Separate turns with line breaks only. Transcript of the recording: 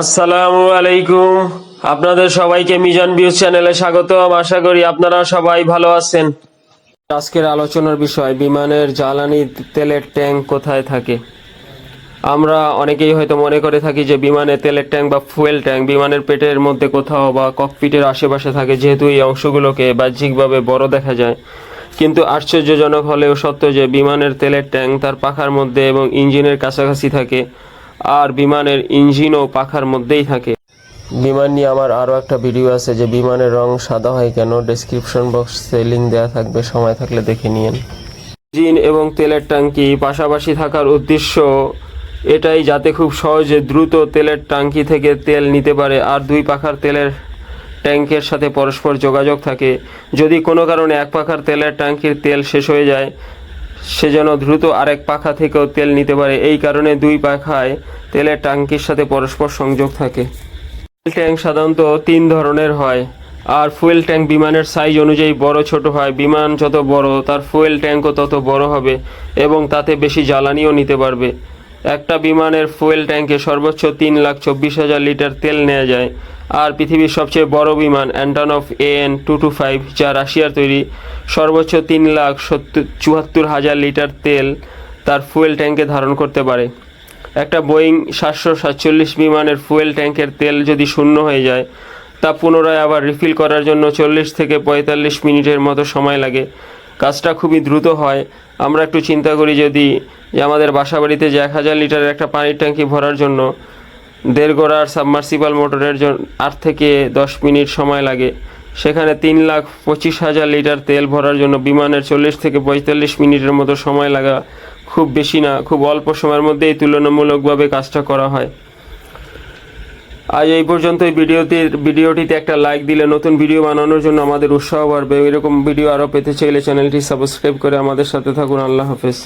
আসসালামু আলাইকুম। আপনাদের সবাইকে মিজান ভিউজ চ্যানেলে স্বাগতম। আশা করি আপনারা সবাই ভালো আছেন। আজকের আলোচনার বিষয়, বিমানের জ্বালানি তেলের ট্যাঙ্ক কোথায় থাকে? আমরা অনেকেই হয়তো মনে করে থাকি যে বিমানে তেলের ট্যাঙ্ক বা ফুয়েল ট্যাঙ্ক বিমানের পেটের মধ্যে কোথাও বা ককপিটের আশেপাশে থাকে, যেহেতু এই অংশগুলোকে বাহ্যিকভাবে বড় দেখা যায়। কিন্তু আশ্চর্যজনক হলেও সত্য যে বিমানের তেলের ট্যাঙ্ক তার পাখার মধ্যে এবং ইঞ্জিনের কাছাকাছি থাকে। আর বিমানের ইঞ্জিনও পাখার মধ্যেই থাকে। বিমান নিয়ে আমার আরও একটা ভিডিও আছে যে বিমানের রং সাদা হয় কেন? ডেসক্রিপশন বক্সে লিঙ্ক দেওয়া থাকবে সময় থাকলে দেখে নিন ইঞ্জিন এবং তেলের ট্যাঙ্কি পাশাপাশি থাকার উদ্দেশ্য এটাই যাতে খুব সহজে দ্রুত তেলের ট্যাঙ্কি থেকে তেল নিতে পারে আর দুই পাখার তেলের ট্যাঙ্কের সাথে পরস্পর যোগাযোগ থাকে। যদি কোনো কারণে এক পাখার তেলের ট্যাঙ্কির তেল শেষ হয়ে যায় সে যেন দ্রুত আরেক পাখা থেকেও তেল নিতে পারে। এই কারণে দুই পাখায় তেলের ট্যাঙ্কির সাথে পরস্পর সংযোগ থাকে। ফুয়েল ট্যাঙ্ক সাধারণত তিন ধরনের হয়, আর ফুয়েল ট্যাঙ্ক বিমানের সাইজ অনুযায়ী বড় ছোট হয়। বিমান যত বড়, তার ফুয়েল ট্যাঙ্কও তত বড় হবে এবং তাতে বেশি জ্বালানিও নিতে পারবে। একটা বিমানের ফুয়েল ট্যাঙ্কে সর্বোচ্চ তিন লাখ চব্বিশ হাজার লিটার তেল নেওয়া যায়। আর পৃথিবীর সবচেয়ে বড় বিমান Antonov AN two two five, যা রাশিয়ার তৈরি সর্বোচ্চ তিন লাখ সত্তর, চুয়াত্তর হাজার লিটার তেল তার ফুয়েল ট্যাঙ্কে ধারণ করতে পারে। একটা বোয়িং সাতশো সাতচল্লিশ বিমানের ফুয়েল ট্যাঙ্কের তেল যদি শূন্য হয়ে যায়, তা পুনরায় আবার রিফিল করার জন্য চল্লিশ থেকে পঁয়তাল্লিশ মিনিটের মতো সময় লাগে। কাজটা খুবই দ্রুত হয়। আমরা একটু চিন্তা করি যদি আমাদের বাসা বাড়িতে যে এক হাজার লিটারের একটা পানির ট্যাঙ্কি ভরার জন্য দেড় গোড়ার সাবমার্সিবল মোটরের জন্য আট থেকে দশ মিনিট সময় লাগে। সেখানে তিন লাখ পঁচিশ হাজার লিটার তেল ভরার জন্য বিমানের চল্লিশ থেকে পঁয়তাল্লিশ মিনিটের মতো সময় লাগা খুব বেশি না, খুব অল্প সময়ের মধ্যেই তুলনামূলকভাবে কাজটা করা হয়। আজ এই পর্যন্ত এই ভিডিওতে ভিডিওটিতে একটা লাইক দিলে নতুন ভিডিও বানানোর জন্য আমাদের উৎসাহ বাড়বে। এরকম ভিডিও আরও পেতে চাইলে চ্যানেলটি সাবস্ক্রাইব করে আমাদের সাথে থাকুন। আল্লাহ হাফেজ।